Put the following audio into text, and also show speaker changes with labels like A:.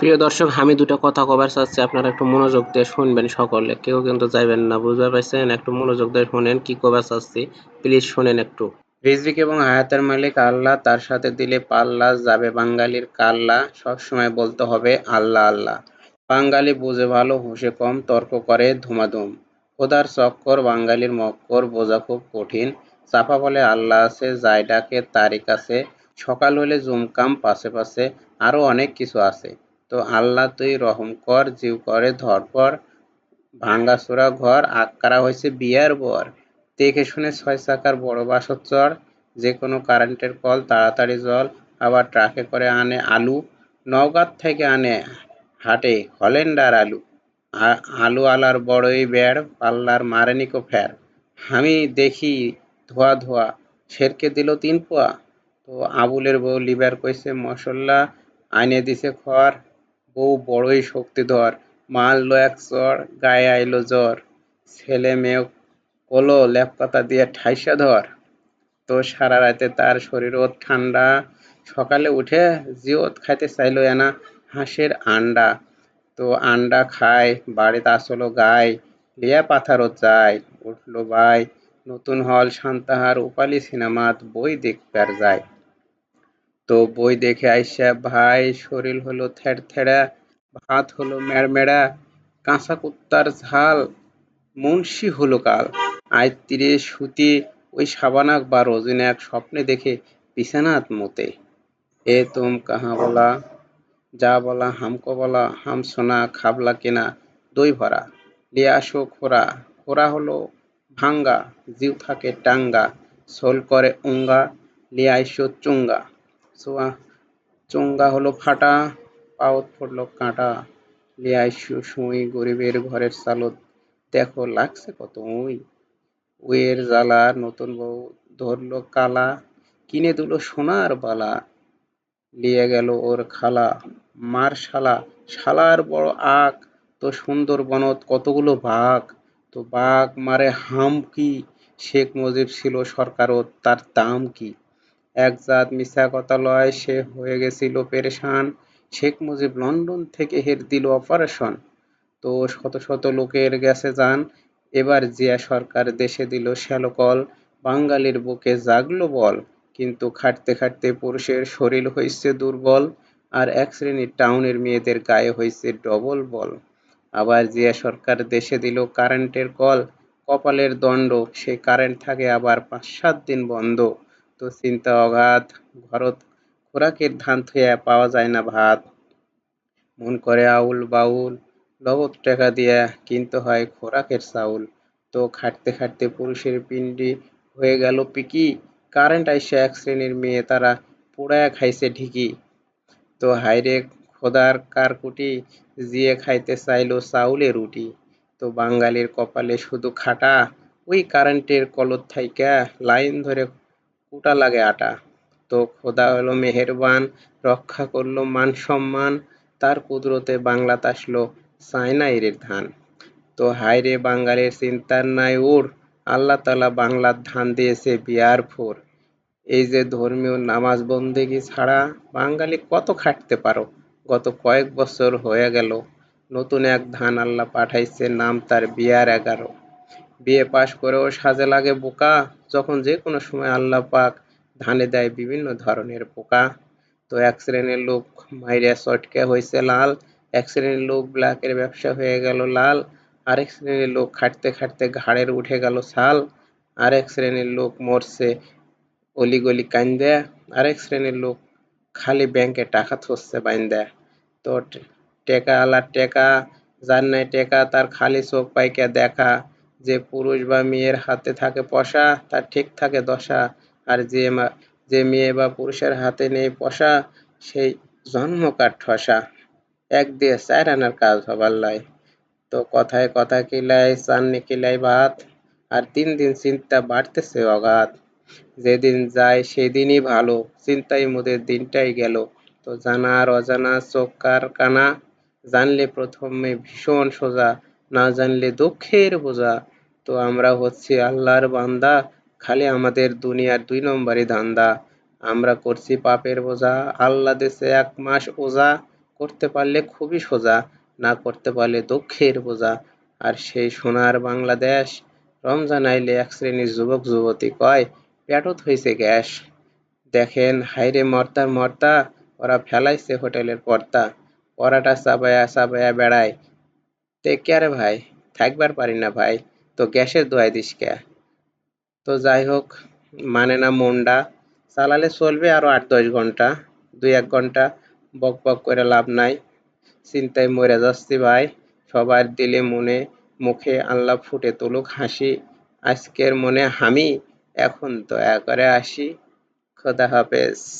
A: প্রিয় দর্শক, আমি দুটো কথা কবার চাচ্ছি। আপনারা একটু মনোযোগ দিয়ে শুনবেন সকলে। কেউ কিন্তু যাইবেন না, বুঝতে পারছেন? একটু মনোযোগ দিয়ে শুনেন, কি কবার চাচ্ছি? প্লিজ শুনেন একটু। রিজভিক এবং হায়াতের মালিক আল্লাহ, তার সাথে দিলে পাল্লা যাবে। বাঙালির কাল্লা সবসময় বলতে হবে, আল্লাহ আল্লাহ। বাঙালি বুঝে ভালো, হুঁশে কম, তর্ক করে, ধুমাধুম। খোদার চক্কর বাঙালির মক্কর, বোঝা খুব কঠিন। চাপা বলে, আল্লাহ আছে, যাই ডাকে তারিখ আছে সকাল হলে জুমকাম, পাশে পাশে আরও অনেক কিছু আছে। তো আল্লাহ তুই রহম কর, জিউ করে ধরপর ভাঙ্গাচোরা ঘর আগ করা হয়েছে বিয়ার বর দেখে শুনে ছয় চাকার বড় বাসর চর যে কোনো কারেন্টের কল, তাড়াতাড়ি জল, আবার ট্রাকে করে আনে আলু, নওগাঁ থেকে আনে হাটে হলেন্ডার আলু। আলু আলার বড়ই বেড়, পাল্লার মারেনিকো ফের। আমি দেখি ধোয়া ধোয়া, ছেরকে দিল তিন পোয়া। তো আবুলের বউ লিবার কইছে, মশলা আইনে দিছে খড় বউ বড়ই শক্তিধর। মারলো এক চর গায়ে আইল জ্বর। ছেলে মেয়ে কলো ল্যাপকাতা দিয়ে ঠাইসা ধর। তো সারা রাতে তার শরীরও ঠান্ডা। সকালে উঠে জিওত খাইতে চাইলো এনা হাঁসের আন্ডা। তো আন্ডা খায়, বাড়িতে আসলো গায় লিয়া পাথারও যায়। উঠল ভাই, নতুন হল শান্তাহার, উপালি সিনেমাত বই দেখবার যায়। তো বই দেখে আইসা, ভাই, শরীর হলো থেড় থেড়া ভাত হলো মেড়মেড়া কাঁচা কুত্তার ঝাল, মুন্সি হলো কাল। আজ তীরে সুতি, ওই সাবানাক বা এক স্বপ্নে দেখে বিছানাত মতে। এ তুম কাহা বলা, যা বলা হামকো বলা, হাম সোনা খাবলা কেনা, দই ভরা, লিয়ে আসো খোরা খোরা হলো ভাঙ্গা, জিউ থাকে টাঙ্গা, সোল করে উঙ্গা, লিয়ে আইসো চুঙ্গা। সোয়া চোঙ্গা হলো ফাটা, পাওত পড়ল কাঁটা। লিয়ে আইসো সুই গরিবের ঘরের চালত। দেখো লাগছে কত উই। উইয়ের জ্বালা নতুন বউ ধরলো কালা। কিনে দিল সোনার বালা। লিয়ে গেল ওর খালা। মার শালা। শালার বড় আক। তো সুন্দর বনত কতগুলো বাঘ। তো বাঘ মারে হাম কি? শেখ মুজিব ছিল সরকারও তার দাম কি? এক জাত মিথ্যা কথা লয়, সে হয়ে গেছিল পেরেশান। শেখ মুজিব লন্ডন থেকে হের দিল অপারেশন। তো শত শত লোকের গেছে যান। এবার জিয়া সরকার দেশে দিল শ্যালকল বাঙালির বুকে জাগলো বল। কিন্তু খাটতে খাটতে পুরুষের শরীর হয়েছে দুর্বল, আর এক শ্রেণির টাউনের মেয়েদের গায়ে হয়েছে ডবল বল। আবার জিয়া সরকার দেশে দিল কারেন্টের কল, কপালের দণ্ড সেই কারেন্ট থাকে আবার পাঁচ সাত দিন বন্ধ। তো চিন্তা অগাধ ঘরত খোরাকের ধান থুয়া পাওয়া যায় না ভাত। মন করে আউল বাউল নগদ টাকা দিয়া, কিনতে হয় খোরাকের চাউল। তো খাটতে খাটতে পুরুষের পিণ্ডি হয়ে গেল পিকি। কারেন্ট আইসা এক শ্রেণির মেয়ে তারা পোড়ায়া খাইছে ঢিকি। তো হাইরে খোদার কারকুটি জিয়ে খাইতে চাইলো চাউলে রুটি তো বাঙালির কপালে শুধু খাটা, ওই কারেন্টের কলত থাইকা, লাইন ধরে কুটা লাগে আটা। তো খোদা হলো মেহেরবান, রক্ষা করল মান সম্মান, তার কুদরতে বাংলাত আসলো চায়নাইরের ধান। তো হায়রে বাঙালির চিন্তার নাই ওর আল্লাহ তালা বাংলার ধান দিয়েছে বিয়ার ফোর এই যে ধর্মীয় নামাজ বন্দেগি ছাড়া বাঙালি কত খাটতে পারো? গত কয়েক বছর হয়ে গেল, নতুন এক ধান আল্লাহ পাঠাইছে, নাম তার বিয়ার এগারো। বিয়ে পাশ করেও সাজে লাগে বোকা যখন যে কোনো সময় আল্লাহ পাক ধানে দেয় বিভিন্ন ধরনের পোকা। তো এক শ্রেণির লোক মাইরা চটকে হয়েছে লাল, এক শ্রেণির লোক ব্ল্যাকের ব্যবসা হয়ে গেল লাল, আরেক শ্রেণির লোক খাটতে খাটতে ঘাড়ের উঠে গেল ছাল, আরেক শ্রেণির লোক মরছে অলিগলি কান্দে, আরেক শ্রেণির লোক খালি ব্যাংকে টাকা থসছে বাইন্দা। তো টেকা আলার টেকা নাই টেকা তার খালি চোখ পাইকে দেখা। যে পুরুষ বা মেয়ের হাতে থাকে পশা, তার ঠিক থাকে দশা। আর যে যে মেয়ে বা পুরুষের হাতে নেই পশা, সেই জন্মকার ঠসা। এক দিয়ে চার আনার কাজ হবার লাই তো কথায় কথা কিলাই চাননি কিলাই ভাত আর তিন দিন চিন্তা বাড়তেছে অগাধ। যেদিন যায় সেদিনই ভালো চিন্তায় মোদের দিনটাই গেল। তো জানা আর অজানা চোখ কার কানা? জানলে প্রথমে ভীষণ সোজা, না জানলে দুঃখের বোঝা। তো আমরা হচ্ছি আল্লাহর বান্দা, খালি আমাদের দুনিয়ার দুই নম্বরই ধান্দা। আমরা করছি পাপের বোঝা, আল্লাহ দেশে এক মাস ওজা করতে পারলে খুবই সোজা, না করতে পারলে দুঃখের বোঝা। আর সেই সোনার বাংলাদেশ, রমজান আইলে এক শ্রেণির যুবক, যুবতী কয় পেটত হয়েছে গ্যাস। দেখেন হাইরে মর্তার মর্তা ওরা ফেলাইছে হোটেলের পর্দা। পরাটা চাবায়া চাবায়া বেড়ায়। তে কে ভাই? থাকবার পারি না ভাই। তো গ্যাসের দোয়াই দিস কে? তো যাই হোক মানে না মনটা চালালে চলবে আরও আট দশ ঘণ্টা, দুই এক ঘণ্টা, বক বক করে লাভ নাই। চিন্তায় মরে যাচ্ছি ভাই, সবার দিলে মনে, মুখে আল্লাহ ফুটে তুলুক হাসি। আজকের মনে হামি এখন দয়া করে আসি। খোদা হাফেজ।